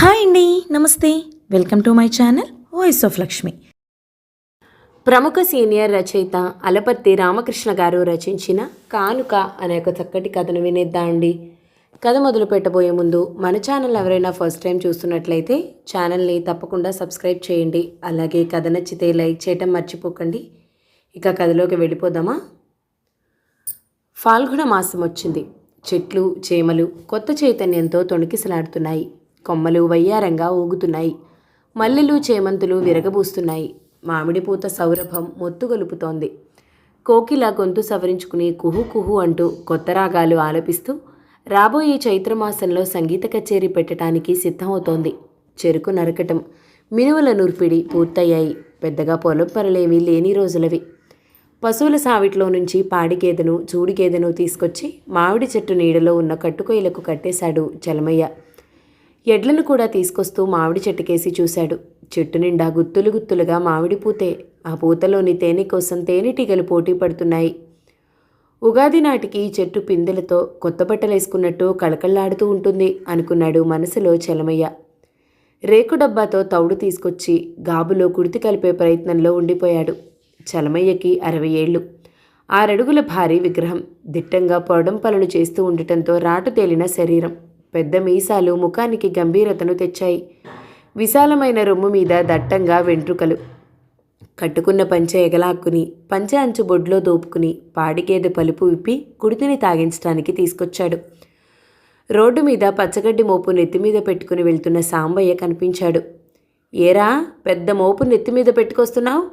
Hi అండి నమస్తే. Welcome to my channel voice of Lakshmi. ప్రముఖ సీనియర్ రచయిత అలపర్తి రామకృష్ణ గారు రచించిన కానుక అనే ఒక చక్కటి కథను వినేద్దా అండి? కథ మొదలు పెట్టబోయే ముందు మన ఛానల్ ఎవరైనా ఫస్ట్ టైం చూస్తున్నట్లయితే ఛానల్ని తప్పకుండా సబ్స్క్రైబ్ చేయండి. అలాగే కథ నచ్చితే లైక్ చేయటం మర్చిపోకండి. ఇక కథలోకి వెళ్ళిపోదామా? ఫాల్గుణ మాసం వచ్చింది. చెట్లు చేమలు కొత్త చైతన్యంతో తొణికిసలాడుతున్నాయి. కొమ్మలు వయ్యారంగా ఊగుతున్నాయి. మల్లెలు చేమంతులు విరగబూస్తున్నాయి. మామిడి పూత సౌరభం మొత్తుగొలుపుతోంది కోకిల గొంతు సవరించుకుని కుహు కుహు అంటూ కొత్త రాగాలు ఆలపిస్తూ రాబోయే చైత్రమాసంలో సంగీత కచేరీ పెట్టడానికి సిద్ధమవుతోంది. చెరుకు నరకటం మినువుల నూర్పిడి పూర్తయ్యాయి. పెద్దగా పొలం పనులేమీ లేని రోజులవి. పశువుల సావిట్లో నుంచి పాడి గేదెను చూడి గేదెను తీసుకొచ్చి మామిడి చెట్టు నీడలో ఉన్న కట్టుకొయ్యలకు కట్టేశాడు చలమయ్య ఎడ్లను కూడా తీసుకొస్తూ మామిడి చెట్టుకేసి చూశాడు. చెట్టు నిండా గుత్తులు గుత్తులుగా మామిడి పూతే. ఆ పూతలోని తేనె కోసం తేనెటీగలు పోటీ పడుతున్నాయి. ఉగాది నాటికి చెట్టు పిందెలతో కొత్త బట్టలేసుకున్నట్టు కళకళలాడుతూ ఉంటుంది అనుకున్నాడు మనసులో చలమయ్య. రేకు డబ్బాతో తౌడు తీసుకొచ్చి గాబులో కుడితి కలిపే ప్రయత్నంలో ఉండిపోయాడు. చలమయ్యకి అరవై ఏళ్ళు. ఆరడుగుల భారీ విగ్రహం దిట్టంగా పొడంపలను చేస్తూ ఉండటంతో రాటు తేలిన శరీరం. పెద్ద మీసాలు ముఖానికి గంభీరతను తెచ్చాయి. విశాలమైన రొమ్ము మీద దట్టంగా వెంట్రుకలు. కట్టుకున్న పంచె ఎగలాక్కుని పంచె అంచు బొడ్లో దోపుకుని పాడిగేదె పలుపు విప్పి కుడితిని తాగించడానికి తీసుకొచ్చాడు. రోడ్డు మీద పచ్చగడ్డి మోపు నెత్తిమీద పెట్టుకుని వెళ్తున్న సాంబయ్య కనిపించాడు. ఏరా పెద్ద మోపు నెత్తి మీద పెట్టుకొస్తున్నావు?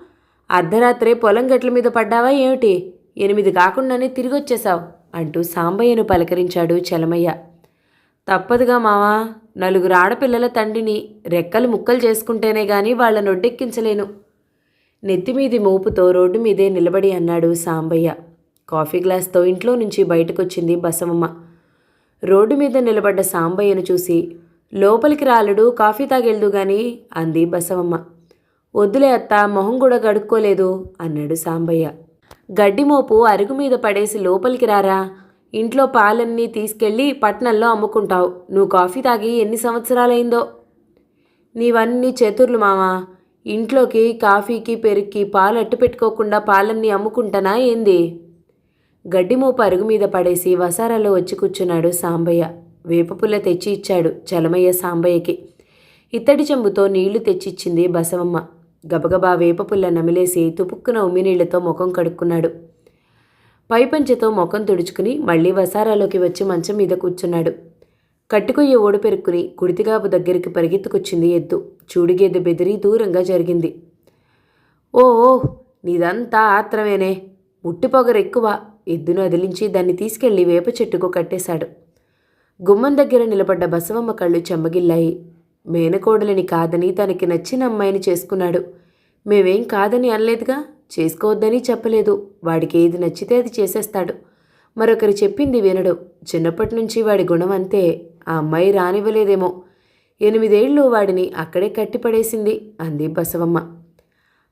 అర్ధరాత్రే పొలం గట్ల మీద పడ్డావా ఏమిటి? ఎనిమిది కాకుండానే తిరిగొచ్చేశావు అంటూ సాంబయ్యను పలకరించాడు చలమయ్య. తప్పదుగా మావా. నలుగురు ఆడపిల్లల తండ్రిని రెక్కలు ముక్కలు చేసుకుంటేనే గాని వాళ్ళ నొడ్డెక్కించలేను నెత్తిమీది మోపుతో రోడ్డు మీదే నిలబడి అన్నాడు సాంబయ్య. కాఫీ గ్లాస్తో ఇంట్లో నుంచి బయటకొచ్చింది బసవమ్మ. రోడ్డు మీద నిలబడ్డ సాంబయ్యను చూసి లోపలికి రాలుడు కాఫీ తాగెళ్దు గాని అంది బసవమ్మ. వద్దులే అత్త మొహం కూడా గడుక్కోలేదు అన్నాడు సాంబయ్య. గడ్డి మోపు అరుగు మీద పడేసి లోపలికి రారా ఇంట్లో పాలన్నీ తీసుకెళ్ళి పట్నంలో అమ్ముకుంటావు. నువ్వు కాఫీ తాగి ఎన్ని సంవత్సరాలైందో? నీవన్నీ చేతుర్లు మావా. ఇంట్లోకి కాఫీకి పెరుక్కి పాలు అట్టు పెట్టుకోకుండా పాలన్నీ అమ్ముకుంటానా ఏంది? గడ్డిమూప అరుగు మీద పడేసి వసారాలో వచ్చి కూర్చున్నాడు సాంబయ్య. వేపపుల్ల తెచ్చి ఇచ్చాడు చలమయ్య సాంబయ్యకి. ఇత్తడి చెంబుతో నీళ్ళు తెచ్చిచ్చింది బసవమ్మ. గబగబా వేపపుల్ల నమిలేసి తుపుక్కున ఉమ్మినీళ్ళతో ముఖం కడుక్కున్నాడు. పైపంచెతో ముఖం తుడుచుకుని మళ్ళీ వసారాలోకి వచ్చి మంచం మీద కూర్చున్నాడు. కట్టుకొయ్య ఓడు పెరుక్కుని గుడితిగాపు దగ్గరికి పరిగెత్తుకొచ్చింది ఎద్దు. చూడిగేదె బెదిరి దూరంగా జరిగింది. ఓ ఓ, నీదంతా ఆత్రమేనే. ముట్టిపొగరు ఎక్కువ. ఎద్దును అదిలించి దాన్ని తీసుకెళ్ళి వేప చెట్టుకు కట్టేశాడు. గుమ్మం దగ్గర నిలబడ్డ బసవమ్మ కళ్ళు చెమ్మగిల్లాయి. మేనకోడలిని కాదని తనకి నచ్చిన అమ్మాయిని చేసుకున్నాడు. మేమేం కాదని అనలేదుగా? చేసుకోవద్దని చెప్పలేదు. వాడికి ఏది నచ్చితే అది చేసేస్తాడు. మరొకరు చెప్పింది వినడు. చిన్నప్పటి నుంచి వాడి గుణం అంతే. ఆ అమ్మాయి రానివ్వలేదేమో. ఎనిమిదేళ్ళు వాడిని అక్కడే కట్టిపడేసింది అంది బసవమ్మ.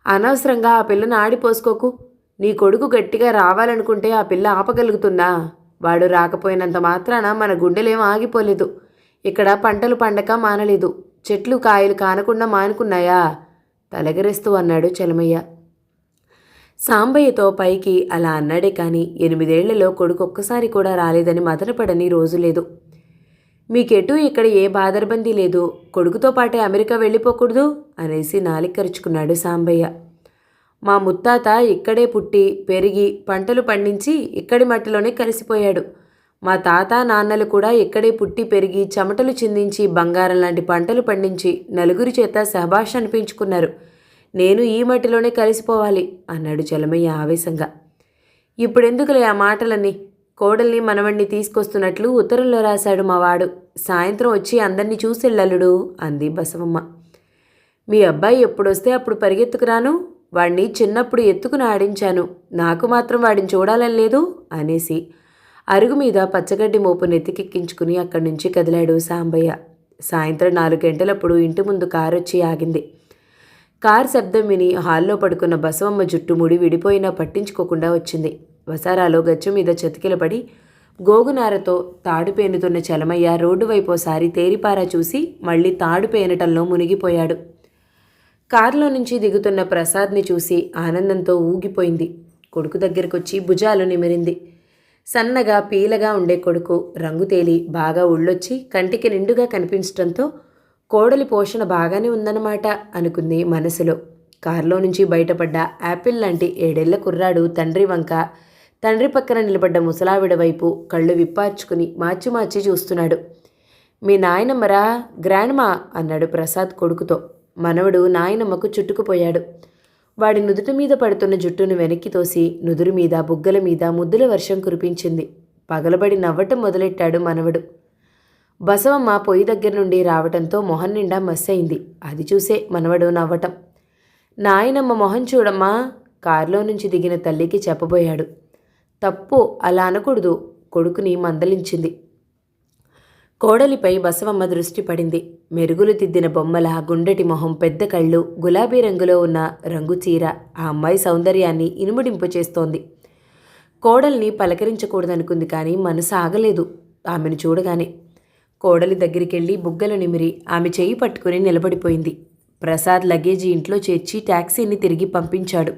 అనవసరంగా ఆ పిల్లను ఆడిపోసుకోకు. నీ కొడుకు గట్టిగా రావాలనుకుంటే ఆ పిల్ల ఆపగలుగుతుందా? వాడు రాకపోయినంత మాత్రాన మన గుండెలేం ఆగిపోలేదు. ఇక్కడ పంటలు పండక మానలేదు. చెట్లు కాయలు కానకుండా మానుకున్నాయా? తలగరిస్తూ అన్నాడు చలమయ్య. సాంబయ్యతో పైకి అలా అన్నాడే కానీ ఎనిమిదేళ్ళలో కొడుకు ఒక్కసారి కూడా రాలేదని మదనపడని రోజు లేదు. మీకెటూ ఇక్కడ ఏ బాదరబందీ లేదు. కొడుకుతో పాటే అమెరికా వెళ్ళిపోకూడదు అనేసి నాలిక్కరుచుకున్నాడు సాంబయ్య. మా ముత్తాత ఇక్కడే పుట్టి పెరిగి పంటలు పండించి ఇక్కడి మట్టిలోనే కలిసిపోయాడు. మా తాత నాన్నలు కూడా ఇక్కడే పుట్టి పెరిగి చెమటలు చిందించి బంగారం లాంటి పంటలు పండించి నలుగురి చేత సహభాష అనిపించుకున్నారు. నేను ఈ మట్టిలోనే కలిసిపోవాలి అన్నాడు చలమయ్య ఆవేశంగా. ఇప్పుడెందుకులే ఆ మాటలన్నీ? కోడల్ని మనవణ్ణి తీసుకొస్తున్నట్లు ఉత్తరంలో రాశాడు మా వాడు. సాయంత్రం వచ్చి అందరినీ చూసెళ్ళలుడు అంది బసవమ్మ. మీ అబ్బాయి ఎప్పుడొస్తే అప్పుడు పరిగెత్తుకురాను వాడిని చిన్నప్పుడు ఎత్తుకుని ఆడించాను. నాకు మాత్రం వాడిని చూడాలని లేదు అనేసి అరుగు మీద పచ్చగడ్డి మోపు నెత్తికెక్కించుకుని అక్కడి నుంచి కదిలాడు సాంబయ్య. సాయంత్రం నాలుగు గంటలప్పుడు ఇంటి ముందు కారొచ్చి ఆగింది. కార్ శబ్దం విని హాల్లో పడుకున్న బసవమ్మ జుట్టు ముడి విడిపోయినా పట్టించుకోకుండా వచ్చింది. వసారాలో గచ్చు మీద చతికిలపడి గోగునారతో తాడు పేనుతున్న చలమయ్య రోడ్డు వైపోసారి తేరిపారా చూసి మళ్ళీ తాడు పేనటంలో మునిగిపోయాడు. కారులో నుంచి దిగుతున్న ప్రసాద్ని చూసి ఆనందంతో ఊగిపోయింది. కొడుకు దగ్గరకొచ్చి భుజాలు నిమిరింది. సన్నగా పీలగా ఉండే కొడుకు రంగు తేలి బాగా ఉళ్ళొచ్చి కంటికి నిండుగా కనిపించడంతో కోడలి పోషణ బాగానే ఉందన్నమాట అనుకుంది మనసులో. కారులో నుంచి బయటపడ్డ యాపిల్ లాంటి ఏడేళ్ళ కుర్రాడు తండ్రి వంక తండ్రి పక్కన నిలబడ్డ ముసలావిడ వైపు కళ్ళు విప్పార్చుకుని మార్చి మార్చి చూస్తున్నాడు. మీ నాయనమ్మరా గ్రాండ్మా అన్నాడు ప్రసాద్ కొడుకుతో. మనవడు నాయనమ్మకు చుట్టుకుపోయాడు. వాడి నుదుటి మీద పడుతున్న జుట్టును వెనక్కి తోసి నుదురు మీద బుగ్గల మీద ముద్దుల వర్షం కురిపించింది. పగలబడి నవ్వటం మొదలెట్టాడు మనవడు. బసవమ్మ పొయ్యి దగ్గర నుండి రావటంతో మొహం నిండా మస్సయింది అది చూసే మనవడు నవ్వటం. నాయనమ్మ మొహం చూడమ్మా కారులో నుంచి దిగిన తల్లికి చెప్పబోయాడు. తప్పు అలా అనకూడదు కొడుకుని మందలించింది. కోడలిపై బసవమ్మ దృష్టి పడింది. మెరుగులు దిద్దిన బొమ్మల గుండెటి మొహం పెద్ద కళ్ళు గులాబీ రంగులో ఉన్న రంగు చీర ఆ అమ్మాయి సౌందర్యాన్ని ఇనుముడింపు చేస్తోంది. కోడల్ని పలకరించకూడదనుకుంది కానీ మనసు ఆగలేదు. ఆమెను చూడగానే కోడలి దగ్గరికెళ్ళి బుగ్గలు నిమిరి ఆమె చేయి పట్టుకుని నిలబడిపోయింది. ప్రసాద్ లగేజీ ఇంట్లో చేర్చి ట్యాక్సీని తిరిగి పంపించాడు.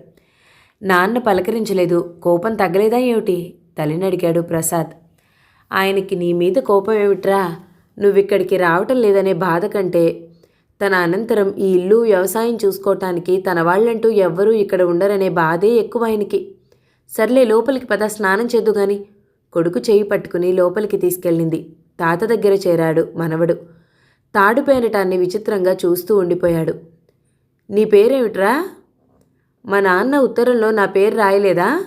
నాన్న పలకరించలేదు. కోపం తగ్గలేదా ఏమిటి? తల్లిని అడిగాడు ప్రసాద్. ఆయనకి నీ మీద కోపం ఏమిట్రా? నువ్విక్కడికి రావటం లేదనే బాధ కంటే తన అనంతరం ఈ ఇల్లు వ్యవసాయం చూసుకోవటానికి తన వాళ్ళంటూ ఎవ్వరూ ఇక్కడ ఉండరనే బాధే ఎక్కువ ఆయనకి. సర్లే లోపలికి పద స్నానం చేద్దు గాని కొడుకు చేయి పట్టుకుని లోపలికి తీసుకెళ్ళింది. తాత దగ్గర చేరాడు మనవడు. తాడు పేరటాన్ని విచిత్రంగా చూస్తూ ఉండిపోయాడు. నీ పేరేమిట్రా? మా నాన్న ఉత్తరంలో నా పేరు రాయలేదా?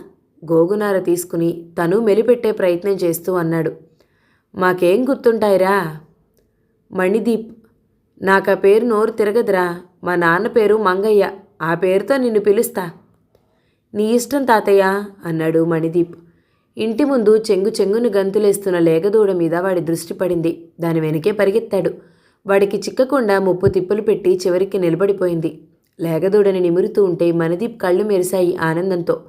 గోగునార తీసుకుని తను మెలిపెట్టే ప్రయత్నం చేస్తూ అన్నాడు. మాకేం గుర్తుంటాయిరా? మణిదీప్ నాకు ఆ పేరు నోరు తిరగదురా. మా నాన్న పేరు మంగయ్య. ఆ పేరుతో నిన్ను పిలుస్తా. నీ ఇష్టం తాతయ్య అన్నాడు మణిదీప్. ఇంటి ముందు చెంగు చెంగును గంతులేస్తున్న లేగదూడ మీద వాడి దృష్టి పడింది. దాని వెనకే పరిగెత్తాడు. వాడికి చిక్కకుండా ముప్పు తిప్పులు పెట్టి చివరికి నిలబడిపోయింది. లేగదూడని నిమురుతూ ఉంటే మనదీప్ కళ్ళు మెరిశాయి ఆనందంతో.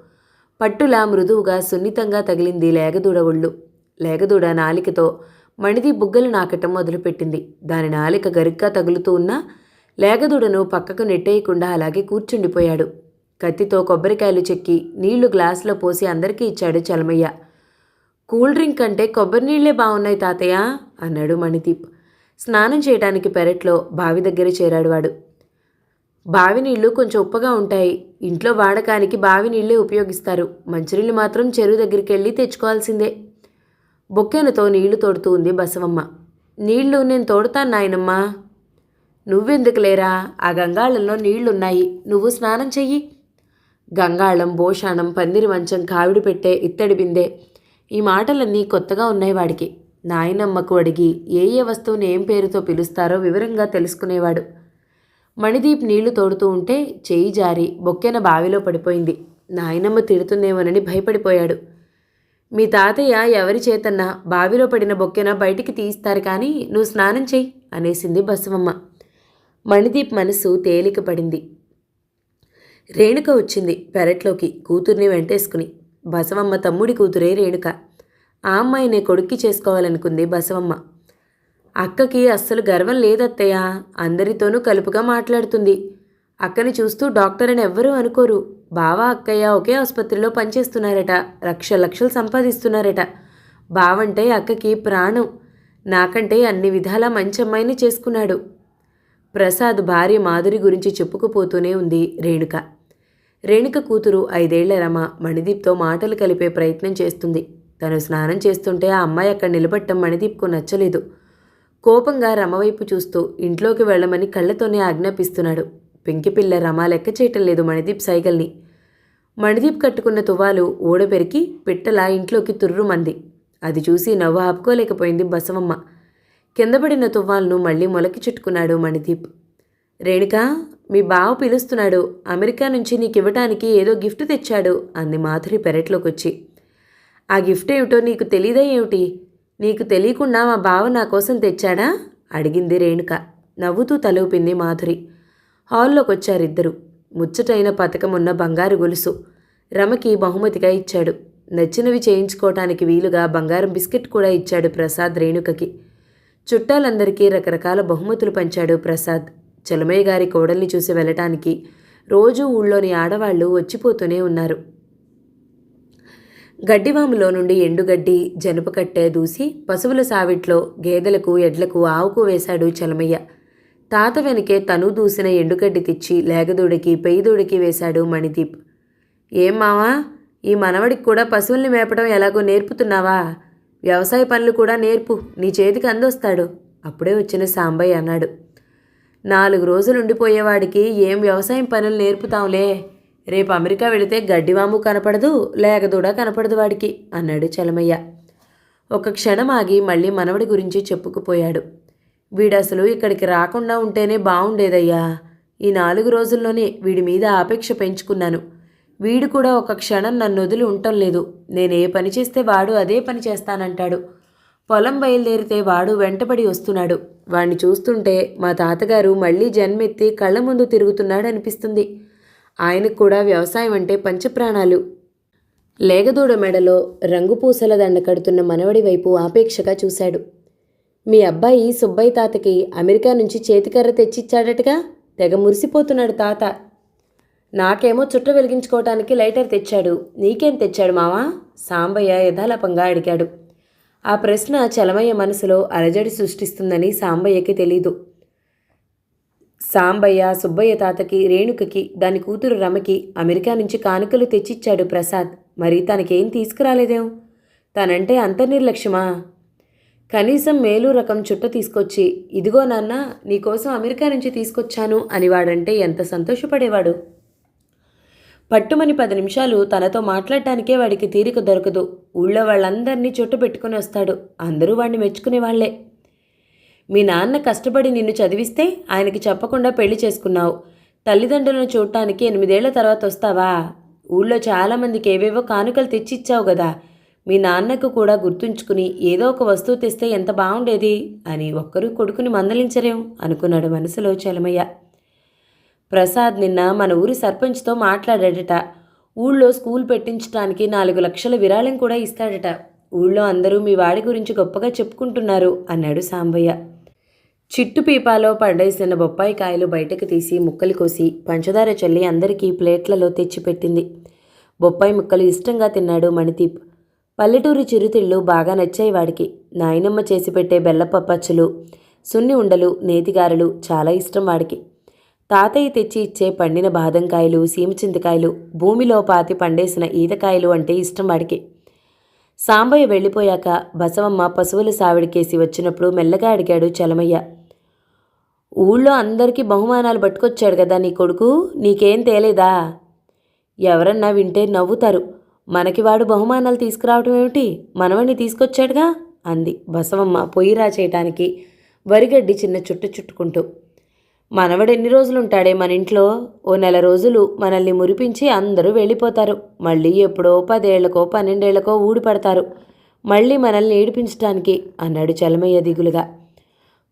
పట్టులా మృదువుగా సున్నితంగా తగిలింది లేగదూడ ఒళ్ళు. లేగదూడ నాలికతో మణిది బుగ్గలు నాకటం మొదలుపెట్టింది. దాని నాలిక గరిగ్గా తగులుతూ ఉన్నా లేగదూడను పక్కకు నెట్టేయకుండా అలాగే కూర్చుండిపోయాడు. కత్తితో కొబ్బరికాయలు చెక్కి నీళ్ళు గ్లాసులో పోసి అందరికీ ఇచ్చాడు చలమయ్య. కూల్ డ్రింక్ కంటే కొబ్బరి నీళ్ళే బాగున్నాయి తాతయ్య అన్నాడు మణిదీప్. స్నానం చేయడానికి పెరట్లో బావి దగ్గర చేరాడు వాడు. బావి నీళ్ళు కొంచెం ఉప్పగా ఉంటాయి. ఇంట్లో వాడకానికి బావి నీళ్ళే ఉపయోగిస్తారు. మంచినీళ్ళు మాత్రం చెరువు దగ్గరికి వెళ్ళి తెచ్చుకోవాల్సిందే. బొక్కెనతో నీళ్ళు తోడుతూ ఉంది బసవమ్మ. నీళ్ళు నేను తోడుతాను నాయనమ్మా. నువ్వెందుకు లేరా ఆ గంగాళంలో నీళ్ళున్నాయి. నువ్వు స్నానం చెయ్యి. గంగాళం భోషాణం పందిరి మంచం కావిడి పెట్టే ఇత్తడి బిందె. ఈ మాటలన్నీ కొత్తగా ఉన్నాయి వాడికి. నాయనమ్మకు అడిగి ఏ ఏ వస్తువుని ఏం పేరుతో పిలుస్తారో వివరంగా తెలుసుకునేవాడు. మణిదీప్ నీళ్ళు తోడుతూ ఉంటే చేయి జారి బొక్కెన బావిలో పడిపోయింది. నాయనమ్మ తిడుతుందేమోనని భయపడిపోయాడు. మీ తాతయ్య ఎవరి చేతన్నా బావిలో పడిన బొక్కెన బయటికి తీస్తారు కానీ నువ్వు స్నానం చెయ్యి అనేసింది బసవమ్మ. మణిదీప్ మనసు తేలిక పడింది రేణుక వచ్చింది పెరట్లోకి కూతుర్ని వెంటేసుకుని. బసవమ్మ తమ్ముడి కూతురే రేణుక. ఆ అమ్మాయినే కొడుక్కి చేసుకోవాలనుకుంది బసవమ్మ. అక్కకి అస్సలు గర్వం లేదత్తయ్య అందరితోనూ కలుపుగా మాట్లాడుతుంది. అక్కని చూస్తూ డాక్టర్ అని ఎవ్వరూ అనుకోరు. బావ అక్కయ్య ఒకే ఆసుపత్రిలో పనిచేస్తున్నారట లక్ష లక్షలు సంపాదిస్తున్నారట. బావంటే అక్కకి ప్రాణం. నాకంటే అన్ని విధాలా మంచి అమ్మాయిని చేసుకున్నాడు. ప్రసాద్ భార్య మాధురి గురించి చెప్పుకుపోతూనే ఉంది రేణుక. రేణుక కూతురు ఐదేళ్ళ రమ మణిదీప్తో మాటలు కలిపే ప్రయత్నం చేస్తుంది. తను స్నానం చేస్తుంటే ఆ అమ్మాయి అక్కడ నిలబట్టం మణిదీప్కు నచ్చలేదు. కోపంగా రమవైపు చూస్తూ ఇంట్లోకి వెళ్ళమని కళ్ళతోనే ఆజ్ఞాపిస్తున్నాడు. పెంకిపిల్ల రమ లెక్క చేయటం లేదు మణిదీప్ సైగల్ని. మణిదీప్ కట్టుకున్న తువాలు ఊడపెరికి పిట్టలా ఇంట్లోకి తుర్రుమంది. అది చూసి నవ్వు ఆపుకోలేకపోయింది బసవమ్మ. కిందపడిన తువ్వాలను మళ్ళీ మొలకి చుట్టుకున్నాడు మణిదీప్. రేణుక మీ బావ పిలుస్తున్నాడు. అమెరికా నుంచి నీకు ఇవ్వటానికి ఏదో గిఫ్ట్ తెచ్చాడు అంది మాధురి పెరట్లోకొచ్చి. ఆ గిఫ్ట్ ఏమిటో నీకు తెలీదా ఏమిటి? నీకు తెలియకుండా మా బావ నా కోసం తెచ్చాడా? అడిగింది రేణుక. నవ్వుతూ తలూపింది మాధురి. హాల్లోకి వచ్చారిద్దరు ముచ్చటైన పథకమున్న బంగారు గొలుసు రమకి బహుమతిగా ఇచ్చాడు. నచ్చినవి చేయించుకోవటానికి వీలుగా బంగారం బిస్కెట్ కూడా ఇచ్చాడు ప్రసాద్ రేణుకకి. చుట్టాలందరికీ రకరకాల బహుమతులు పంచాడు ప్రసాద్. చలమయ్య గారి కోడల్ని చూసి వెళ్ళటానికి రోజూ ఊళ్ళోని ఆడవాళ్ళు వచ్చిపోతూనే ఉన్నారు. గడ్డివాములో నుండి ఎండుగడ్డి జనుపకట్టె దూసి పశువుల సావిట్లో గేదెలకు ఎడ్లకు ఆవుకు వేశాడు చలమయ్య. తాత వెనకే తను దూసిన ఎండుగడ్డి తెచ్చి లేగదూడికి పెయ్యదూడికి వేశాడు మణిదీప్. ఏం మావా ఈ మనవడికి కూడా పశువుల్ని మేపడం ఎలాగో నేర్పుతున్నావా? వ్యవసాయ పనులు కూడా నేర్పు నీ చేతికి అందొస్తాడు. అప్పుడే వచ్చిన సాంబయ్య అన్నాడు. నాలుగు రోజులు ఉండిపోయేవాడికి ఏం వ్యవసాయం పనులు నేర్పుతాంలే రేపు అమెరికా వెళితే గడ్డివాము కనపడదు లేగదూడ కనపడదు వాడికి అన్నాడు చలమయ్య. ఒక క్షణం ఆగి మళ్ళీ మనవడి గురించి చెప్పుకుపోయాడు. వీడసలు ఇక్కడికి రాకుండా ఉంటేనే బాగుండేదయ్యా ఈ నాలుగు రోజుల్లోనే వీడి మీద ఆపేక్ష పెంచుకున్నాను. వీడు కూడా ఒక క్షణం నన్ను వదిలి ఉండటం లేదు. నేను ఏ పని చేస్తే వాడు అదే పని చేస్తానంటాడు. పొలం బయలుదేరితే వాడు వెంటబడి వస్తున్నాడు. వాణ్ణి చూస్తుంటే మా తాతగారు మళ్ళీ జన్మెత్తి కళ్ళ ముందు తిరుగుతున్నాడు అనిపిస్తుంది ఆయనకు కూడా వ్యవసాయం అంటే పంచప్రాణాలు. లేగదూడ మెడలో రంగుపూసల దండ కడుతున్న మనవడి వైపు ఆపేక్షగా చూశాడు. మీ అబ్బాయి సుబ్బయ్య తాతకి అమెరికా నుంచి చేతికర్ర తెచ్చిచ్చాడటగా? తెగ మురిసిపోతున్నాడు తాత. నాకేమో చుట్ట వెలిగించుకోవటానికి లైటర్ తెచ్చాడు. నీకేం తెచ్చాడు మావా? సాంబయ్య యథాలపంగా అడిగాడు. ఆ ప్రశ్న చలమయ్య మనసులో అలజడి సృష్టిస్తుందని సాంబయ్యకి తెలీదు. సాంబయ్య సుబ్బయ్య తాతకి రేణుకకి దాని కూతురు రమకి అమెరికా నుంచి కానుకలు తెచ్చిచ్చాడు ప్రసాద్. మరి తనకేం తీసుకురాలేదేం? తనంటే అంత నిర్లక్ష్యమా కనీసం మేలు రకం చుట్ట తీసుకొచ్చి ఇదిగో నాన్న నీకోసం అమెరికా నుంచి తీసుకొచ్చాను అని వాడంటే ఎంత సంతోషపడేవాడు? పట్టుమని పది నిమిషాలు తనతో మాట్లాడటానికే వాడికి తీరిక దొరకదు. ఊళ్ళో వాళ్ళందరినీ చుట్టు పెట్టుకుని వస్తాడు. అందరూ వాడిని మెచ్చుకునేవాళ్ళే మీ నాన్న కష్టపడి నిన్ను చదివిస్తే ఆయనకి చెప్పకుండా పెళ్ళి చేసుకున్నావు. తల్లిదండ్రులను చూడటానికి ఎనిమిదేళ్ళ తర్వాత వస్తావా? ఊళ్ళో చాలామందికి ఏవేవో కానుకలు తెచ్చిచ్చావు కదా. మీ నాన్నకు కూడా గుర్తుంచుకుని ఏదో ఒక వస్తువు తెస్తే ఎంత బాగుండేది అని ఒక్కరూ కొడుకుని మందలించరేం? అనుకున్నాడు మనసులో చలమయ్య. ప్రసాద్ నిన్న మన ఊరి సర్పంచ్తో మాట్లాడాడట. ఊళ్ళో స్కూల్ పెట్టించడానికి నాలుగు లక్షల విరాళం కూడా ఇస్తాడట. ఊళ్ళో అందరూ మీ వాడి గురించి గొప్పగా చెప్పుకుంటున్నారు అన్నాడు సాంబయ్య. చిట్టు పీపాలో పండేసిన బొప్పాయి కాయలు బయటకు తీసి ముక్కలు కోసి పంచదార చల్లి అందరికీ ప్లేట్లలో తెచ్చిపెట్టింది. బొప్పాయి ముక్కలు ఇష్టంగా తిన్నాడు మణిదీప్. పల్లెటూరి చిరుతిళ్ళు బాగా నచ్చాయి వాడికి. నాయనమ్మ చేసి పెట్టే బెల్లపప్పచ్చులు సున్ని ఉండలు నేతిగారెలు చాలా ఇష్టం వాడికి. తాతయ్య తెచ్చి ఇచ్చే పండిన బాదంకాయలు సీమచింతకాయలు భూమిలో పాతి పండేసిన ఈతకాయలు అంటే ఇష్టం వాడికి. సాంబయ్య వెళ్ళిపోయాక బసవమ్మ పశువుల సావిడికేసి వచ్చినప్పుడు మెల్లగా అడిగాడు చలమయ్య ఊళ్ళో అందరికీ బహుమానాలు పట్టుకొచ్చాడు కదా నీ కొడుకు నీకేం తేలేదా? ఎవరన్నా వింటే నవ్వుతారు. మనకి వాడు బహుమానాలు తీసుకురావటం ఏమిటి? మనవణ్ణి తీసుకొచ్చాడుగా? అంది బసవమ్మ పొయ్యిరా చేయటానికి వరిగడ్డి చిన్న చుట్టు చుట్టుకుంటూ. మనవడు ఎన్ని రోజులు ఉంటాడే మన ఇంట్లో? ఓ నెల రోజులు మనల్ని మురిపించి అందరూ వెళ్ళిపోతారు. మళ్ళీ ఎప్పుడో పదేళ్ళకో పన్నెండేళ్ళకో ఊడిపడతారు. మళ్ళీ మనల్ని ఏడిపించటానికి అన్నాడు చలమయ్య దిగులుగా.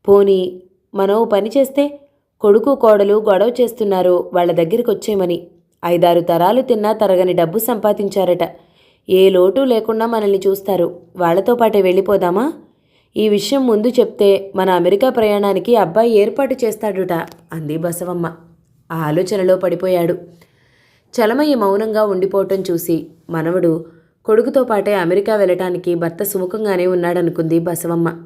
పోనీ మనం పని చేస్తే కొడుకు కోడలు గొడవ చేస్తున్నారు వాళ్ళ దగ్గరికి వచ్చేయమని ఐదారు తరాలు తిన్నా తరగని డబ్బు సంపాదించారట. ఏ లోటు లేకుండా మనల్ని చూస్తారు. వాళ్ళతో పాటే వెళ్ళిపోదామా? ఈ విషయం ముందు చెప్తే మన అమెరికా ప్రయాణానికి అబ్బాయి ఏర్పాటు చేస్తాడుట అంది బసవమ్మ. ఆ ఆలోచనలో పడిపోయాడు. చలమయ్య మౌనంగా ఉండిపోవటం చూసి మనవడు కొడుకుతో పాటే అమెరికా వెళ్ళటానికి భర్త సుముఖంగానే ఉన్నాడనుకుంది బసవమ్మ.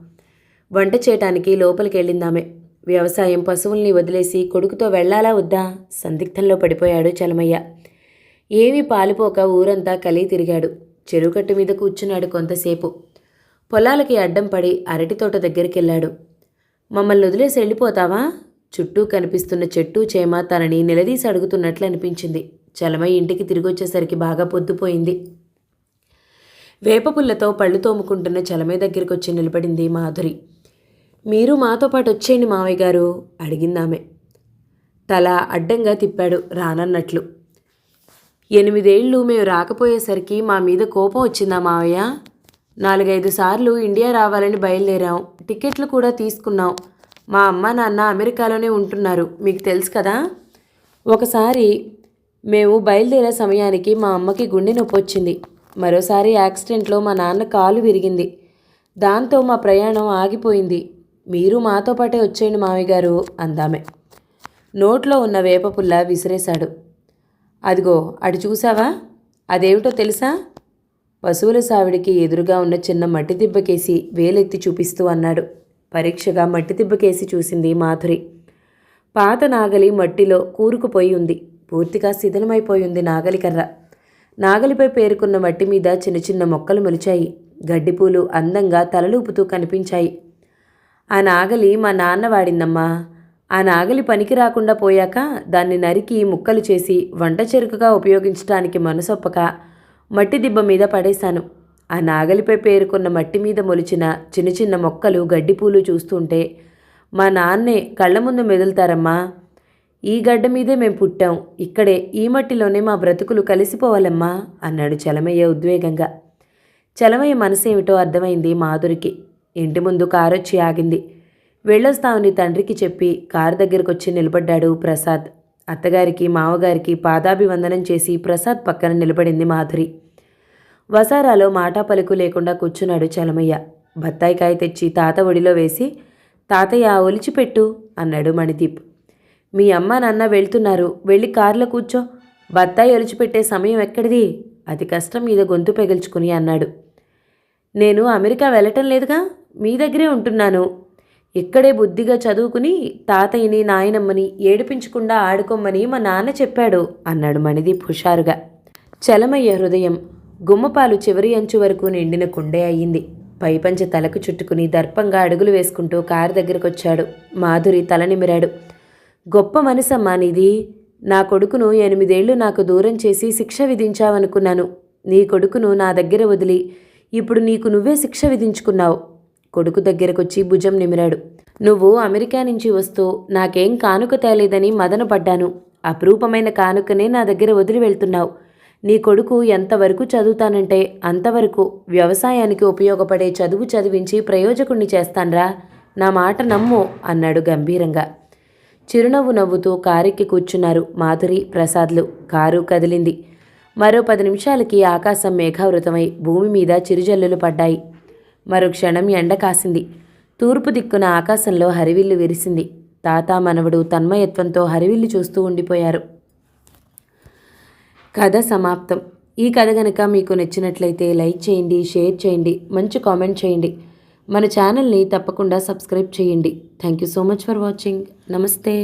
వంట చేయటానికి లోపలికి వెళ్ళిందామె వ్యవసాయం పశువుల్ని వదిలేసి కొడుకుతో వెళ్ళాలా వద్దా? సందిగ్ధంలో పడిపోయాడు చలమయ్య. ఏమీ పాలుపోక ఊరంతా కలిగి తిరిగాడు. చెరువుకట్టు మీద కూర్చున్నాడు కొంతసేపు. పొలాలకి అడ్డం పడి అరటి తోట దగ్గరికెళ్ళాడు. మమ్మల్ని వదిలేసి వెళ్ళిపోతావా? చుట్టూ కనిపిస్తున్న చెట్టు చేమ తనని నిలదీసి అడుగుతున్నట్లు అనిపించింది. చలమయ్య ఇంటికి తిరిగొచ్చేసరికి బాగా పొద్దుపోయింది. వేపపుల్లతో పళ్ళు తోముకుంటున్న చలమయ్య దగ్గరికి వచ్చి నిలబడింది మాధురి. మీరు మాతో పాటు వచ్చేయండి మావయ్య గారు అడిగిందామె తల అడ్డంగా తిప్పాడు రానన్నట్లు. ఎనిమిదేళ్ళు మేము రాకపోయేసరికి మా మీద కోపం వచ్చిందా మావయ్య? నాలుగైదు సార్లు ఇండియా రావాలని బయలుదేరాం. టికెట్లు కూడా తీసుకున్నాం. మా అమ్మ నాన్న అమెరికాలోనే ఉంటున్నారు. మీకు తెలుసు కదా? ఒకసారి మేము బయలుదేరే సమయానికి మా అమ్మకి గుండె నొప్పి వచ్చింది. మరోసారి యాక్సిడెంట్లో మా నాన్న కాలు విరిగింది. దాంతో మా ప్రయాణం ఆగిపోయింది. మీరు మాతో పాటే వచ్చేయండి మామయ్య గారు అందామె. నోట్లో ఉన్న వేపపుల్ల విసిరేశాడు. అదిగో అటు చూసావా అదేమిటో తెలుసా? పశువుల సావిడికి ఎదురుగా ఉన్న చిన్న మట్టి దిబ్బకేసి వేలెత్తి చూపిస్తూ అన్నాడు. పరీక్షగా మట్టి దిబ్బకేసి చూసింది మాధురి. పాత నాగలి మట్టిలో కూరుకుపోయి ఉంది. పూర్తిగా శిథిలమైపోయి ఉంది నాగలిపై పేరుకున్న మట్టి మీద చిన్న చిన్న మొక్కలు మొలిచాయి. గడ్డిపూలు అందంగా తలలూపుతూ కనిపించాయి. ఆ నాగలి మా నాన్న వాడిందమ్మా. ఆ నాగలి పనికి రాకుండా పోయాక దాన్ని నరికి ముక్కలు చేసి వంట చెరుకుగా ఉపయోగించడానికి మనసొప్పక మట్టి దిబ్బ మీద పడేశాను. ఆ నాగలిపై పేరుకున్న మట్టి మీద మొలిచిన చిన్న చిన్న మొక్కలు గడ్డిపూలు చూస్తుంటే మా నాన్నే కళ్ళ ముందు మెదులుతారమ్మా. ఈ గడ్డ మీదే మేం పుట్టాం. ఇక్కడే ఈ మట్టిలోనే మా బ్రతుకులు కలిసిపోవాలమ్మా అన్నాడు చలమయ్య ఉద్వేగంగా. చలమయ్య మనసేమిటో అర్థమైంది మాధురికి. ఇంటి ముందు కారొచ్చి ఆగింది. వెళ్ళొస్తామని తండ్రికి చెప్పి కారు దగ్గరకొచ్చి నిలబడ్డాడు ప్రసాద్. అత్తగారికి మావగారికి పాదాభివందనం చేసి ప్రసాద్ పక్కన నిలబడింది మాధురి. వసారాలో మాట పలుకు లేకుండా కూర్చున్నాడు చలమయ్య. బత్తాయికాయ తెచ్చి తాత ఒడిలో వేసి తాతయ్య ఒలిచిపెట్టు అన్నాడు మణిదీప్. మీ అమ్మ నాన్న వెళ్తున్నారు వెళ్ళి కారులో కూర్చో. బత్తాయి ఒలిచిపెట్టే సమయం ఎక్కడిది? అతి కష్టం మీద గొంతు పెగల్చుకుని అన్నాడు. నేను అమెరికా వెళ్ళటం లేదుగా? మీ దగ్గరే ఉంటున్నాను. ఇక్కడే బుద్ధిగా చదువుకుని తాతయ్యని నాయనమ్మని ఏడిపించకుండా ఆడుకోమని మా నాన్న చెప్పాడు అన్నాడు మణిదీప్ హుషారుగా. చలమయ్య హృదయం గుమ్మపాలు చివరి అంచు వరకు నిండిన కుండే అయ్యింది. పైపంచ తలకు చుట్టుకుని దర్పంగా అడుగులు వేసుకుంటూ కారు దగ్గరకొచ్చాడు. మాధురి తల నిమిరాడు. గొప్ప మనసమ్మా నీది నా కొడుకును ఎనిమిదేళ్ళు నాకు దూరం చేసి శిక్ష విధించావనుకున్నాను. నీ కొడుకును నా దగ్గర వదిలి ఇప్పుడు నీకు నువ్వే శిక్ష విధించుకున్నావు. కొడుకు దగ్గరకొచ్చి భుజం నిమిరాడు. నువ్వు అమెరికా నుంచి వస్తూ నాకేం కానుక తేలేదని మదనపడ్డాను. అపురూపమైన కానుకనే నా దగ్గర వదిలి వెళ్తున్నావు. నీ కొడుకు ఎంతవరకు చదువుతానంటే అంతవరకు వ్యవసాయానికి ఉపయోగపడే చదువు చదివించి ప్రయోజకుణ్ణి చేస్తాన్రా. నా మాట నమ్ము అన్నాడు గంభీరంగా. చిరునవ్వు నవ్వుతూ కారెక్కి కూర్చున్నారు మాధురి ప్రసాద్లు. కారు కదిలింది. మరో పది నిమిషాలకి ఆకాశం మేఘావృతమై భూమి మీద చిరుజల్లులు పడ్డాయి. మరో క్షణం ఎండ కాసింది. తూర్పు దిక్కున ఆకాశంలో హరివిల్లు విరిసింది. తాత మనవడు తన్మయత్వంతో హరివిల్లు చూస్తూ ఉండిపోయారు. కథ సమాప్తం. ఈ కథ కనుక మీకు నచ్చినట్లయితే లైక్ చేయండి షేర్ చేయండి మంచి కామెంట్ చేయండి. మన ఛానల్ని తప్పకుండా సబ్స్క్రైబ్ చేయండి. Thank you so much for watching. నమస్తే.